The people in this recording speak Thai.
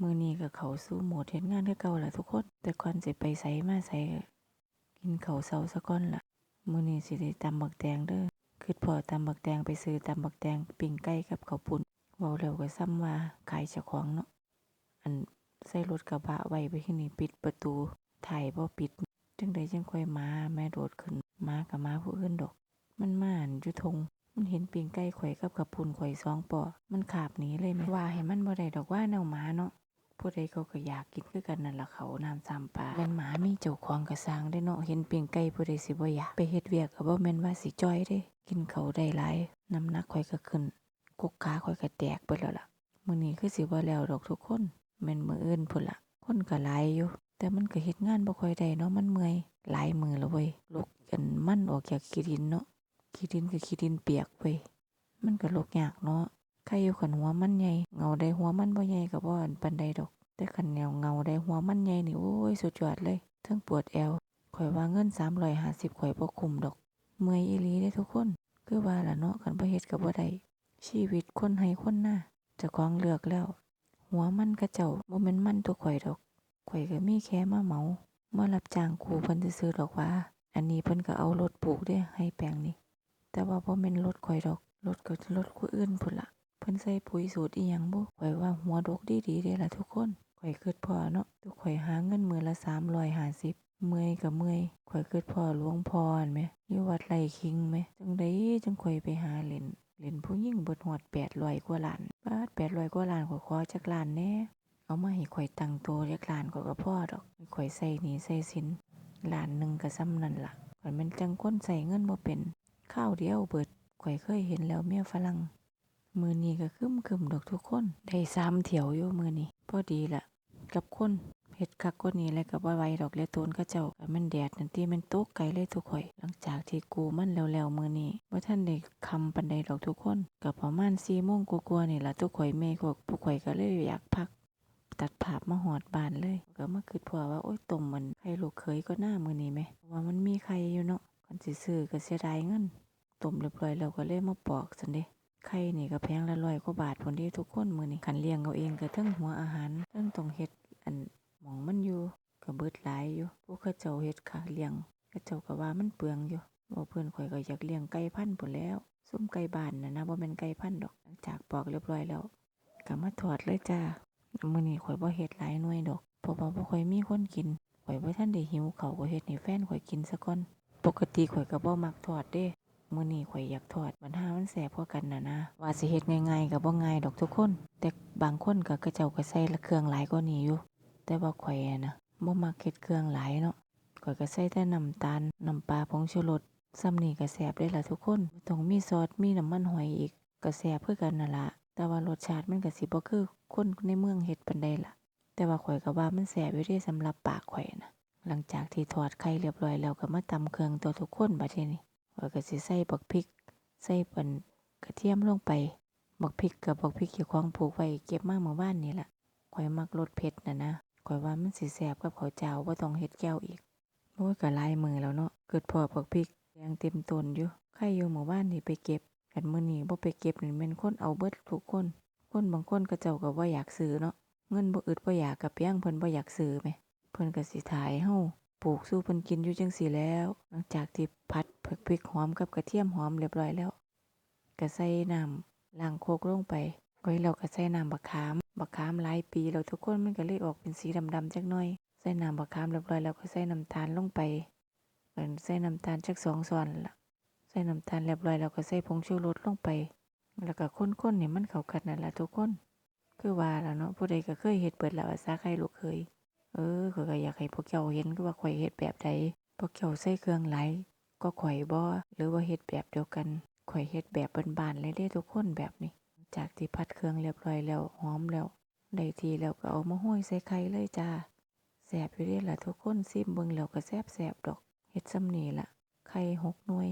มื้อนี้ก็เขาสู่โหมดเฮ็ดงานคือเก่าล่ะทุกคน แต่ก่อนสิไปไสมาไสก็กินเขาเช้าซะก่อนล่ะ มื้อนี้สิได้ตำบักแตงเด้อคิดพอตำบักแตงไปซื้อตำบักแตงปิ้งไก่กับข้าวปุ้นเว้าแล้วก็ซ้ำว่าขายเจ้าของเนาะ อันใส่รถกระบะไว้ไปที่นี่ปิดประตูถ่ายบ่ปิด จังใดจังค่อยมาแม่โดดขึ้นมากับมาผู้อื่นดอก มันมาอันอยู่ทงมันเห็นปิงไก่ข่อยกับกระพุนข่อยสองปอ มันขาบหนีเลยแม่ว่าให้มันบ่ได้ดอกว่าแนวหมาเนาะ ผู้ใดเขาก็อยากกินคือกันนั่นละเขาน้ำซ้ำปลาแม่นหมามีเจ้าของก็สร้างได้เนาะเห็นเปิงไก่ผู้ใดสิบ่อยากไปเฮ็ดเวียกก็บ่แม่นว่าสิจ้อยเด้ กินเขาได้หลายน้ำหนักข่อยก็ขึ้นกกขาข่อยก็แตกเบิดแล้วล่ะมื้อนี้คือสิบ่แล้วดอกทุกคนแม่นมื้ออื่นพุ่นล่ะ คนก็หลายอยู่แต่มันก็เฮ็ดงานบ่ค่อยได้เนาะมันเมื่อยหลายมือแล้วเว้ยลกกันมันออกจากขี้ดินเนาะขี้ดินก็ขี้ดินเปียกเว้ยมันก็ลกยากเนาะ ใครอยู่คันหัวมันใหญ่เงาได้หัวมันบ่ใหญ่ก็บ่อันปานใดดอก แต่คันแนวเงาได้หัวมันใหญ่นี่โอ้ยสุดยอดเลยทั้งปวดแอวข่อยว่าเงิน350ข่อยบ่คุ้มดอก เมื่อยอีหลีเด้ทุกคน คือว่าล่ะเนาะคันบ่เฮ็ดก็บ่ได้ชีวิตคนให้คนหน้าจ้าของเลือกแล้ว หัวมันกระเจ้าบ่แม่นมันตัวข่อยดอกข่อยก็มีแค่มาเหมามารับจ้างกูเพิ่นซื่อดอกว่า อันนี้เพิ่นก็เอารถปลูกเด้ให้แปลงนี้แต่ว่าบ่แม่นรถข่อยดอกรถก็รถผู้อื่นพุ่นล่ะ เพิ่นใส่ปุ๋ยสูตรอีหยังบ่ข่อยว่าหัวดกดีๆเด้ล่ะทุกคน ข่อยคิดพ่อเนาะทุกข่อยหาเงินมื้อละ350เมื่อยก็เมื่อยข่อยคิดพ่อหลวงพ่อหั่นแหมอยู่วัดไร่ขิงแหมจังไดจังข่อยไปหาเล่นเล่นผู้หญิงเบิดฮอด800กว่าล้านบาท800กว่าล้านข่อยขอจักล้านแน่เอามาให้ข่อยตั้งโตเรียกหลานก็ก็พอดอกข่อยใส่หนี้ใส่สินหลานหนึ่งก็ซ้ำนั่นล่ะข่อยมันจังคนใส่เงินบ่เป็นข้าวเดียวเบิดข่อยเคยเห็นแล้วเมียฝรั่ง มือนี้ก็คึมคึมดอกทุกคน ได้สามเถียวอยู่มือนี้พอดีละกับคนเฮ็ดคักกว่านี้แล้วก็บ่ไวดอกแล้วโตนเขาเจ้ามันแดดนั่นติมันตกไกลเลยทุกข่อย หลังจากที่กูมันแล้วๆมือนี้บ่ทันได้คำปานใดดอกทุกคนก็ประมาณ4โมงกว่าๆนี่ละทุกข่อยแม่พวกผู้ข่อยก็เลยอยากพัก ตัดภาพมาหอดบานเลย ก็มาคิดพอว่าโอ๊ยต้มมันไข่ลูกเคยก็หน้ามือนี้ไหมว่ามันมีไข่อยู่เนาะคนสิซื้อก็เสียดายเงินต้มเรียบร้อยแล้วก็เลยมาปอกซันเด้ ไข่นี่ก็แพงละร้อยกว่าบาทพุ่นเด้ทุกคนมือนี้คันเลี้ยงเอาเองก็เทั้งหัวอาหารเทั้งต้องเฮ็ดอันหมองมันอยู่ก็เบิดหลายอยู่ผู้เขาเจ้าเฮ็ดค่ะเลี้ยงเขาเจ้าก็ว่ามันเปลืองอยู่บ่เพิ่นข่อยก็อยากเลี้ยงไก่พันธุ์พุ่นแล้วซุ่มไก่บ้านน่ะนะบ่แม่นไก่พันธุ์ดอกหลังจากปอกเรียบร้อยแล้วก็มาทอดเลยจ้ามื้อนี้ข่อยบ่เฮ็ดหลายหน่วยดอกเพราะว่าบ่ค่อยมีคนกินข่อยบ่ทันได้หิวเขาก็เฮ็ดให้แฟนข่อยกินซะก่อนปกติข่อยก็บ่มักทอดเด้ มื้อนี้ข่อยอยากทอดปัญหามันแสบกว่ากันน่ะนะ ว่าสิเฮ็ดง่ายๆก็บ่ง่ายดอกทุกคน แต่บางคนก็กระเจ้าก็ใส่ละเครื่องหลายกว่านี้อยู่ แต่ว่าข่อยอะนะบ่มักเฮ็ดเครื่องหลายเนาะข่อยก็ใส่แต่น้ำตาลน้ำปลาผงชูรสซ้ำนี่ก็แซ่บได้ละทุกคนบ่ต้องมีซอสมีน้ำมันหอยอีกก็แซ่บคือกันนั่นล่ะแต่ว่ารสชาติมันก็สิบ่คือคนในเมืองเฮ็ดปานใดล่ะ แต่ว่าข่อยก็ว่ามันแซ่บอยู่เด้สำหรับปากข่อยนะหลังจากที่ทอดไข่เรียบร้อยแล้วก็มาตำเครื่องตัวทุกคนบัดนี้ ข่อยก็สิใส่บักพริก ใส่ปันกระเทียมลงไป บักพริกกับบักพริกเจ้าของปลูกไว้เก็บมาเมื่อวานนี่แหละข่อยมักรสเผ็ดนะนะข่อยว่ามันสิแซ่บกับข้าวเจ้าบ่ต้องเฮ็ดแก้วอีกโอ้ยก็ลายมือแล้วเนาะเกิดพอบักพริกแดงเต็มต้นอยู่ใครอยู่หมู่บ้านนี่ไปเก็บกันมื้อนี้บ่ไปเก็บนี่แม่นคนเอาเบิดทุกคน คนบางคนก็เจ้าก็บ่อยากซื้อเนาะเงินบ่อึดบ่อยากกับเพียงเพิ่นบ่อยากซื้อแหมเพิ่นก็สิถ่ายเฮา ปลูกสู่เพิ่นกินอยู่จังซี่แล้ว หลังจากที่ผัดผักพริกหอมกับกระเทียมหอมเรียบร้อยแล้วก็ใส่น้ำล้างโคกลงไปไว้แล้วก็ใส่น้ำบักขาม บักขามหลายปีแล้วทุกคนมันก็เลยออกเป็นสีดำๆจักหน่อย ใส่น้ำบักขามเรียบร้อยแล้วก็ใส่น้ำตาลลงไปเอิ้นใส่น้ำตาลจักสองช้อนละใส่น้ำตาลเรียบร้อยแล้วก็ใส่ผงชูรสลงไป แล้วก็คนๆเนี่ยมันเข้ากันนั่นล่ะทุกคน คือว่าแล่ะเนาะผู้ใดก็เคยเฮ็ดเบิดแล้วว่าซาไข่ลูกเคย เออข้อยก็อยากให้พวกเจ้าเห็นว่าข่อยเฮ็ดแบบใดพวกเจ้าใส่เครื่องไหลก็ข่อยบ่หรือว่าเฮ็ดแบบเดียวกันข่อยเฮ็ดแบบบ้านๆเลยเด้ทุกคนแบบนี้ จากที่ผัดเครื่องเรียบร้อยแล้วหอมแล้วได้ทีแล้วก็เอามาห้อยใส่ไข่เลยจ้าแซ่บอยู่เด้ล่ะทุกคนซิมเบิ่งแล้วก็แซ่บๆดอกเฮ็ดซำนี้ล่ะไข่หกหน่วย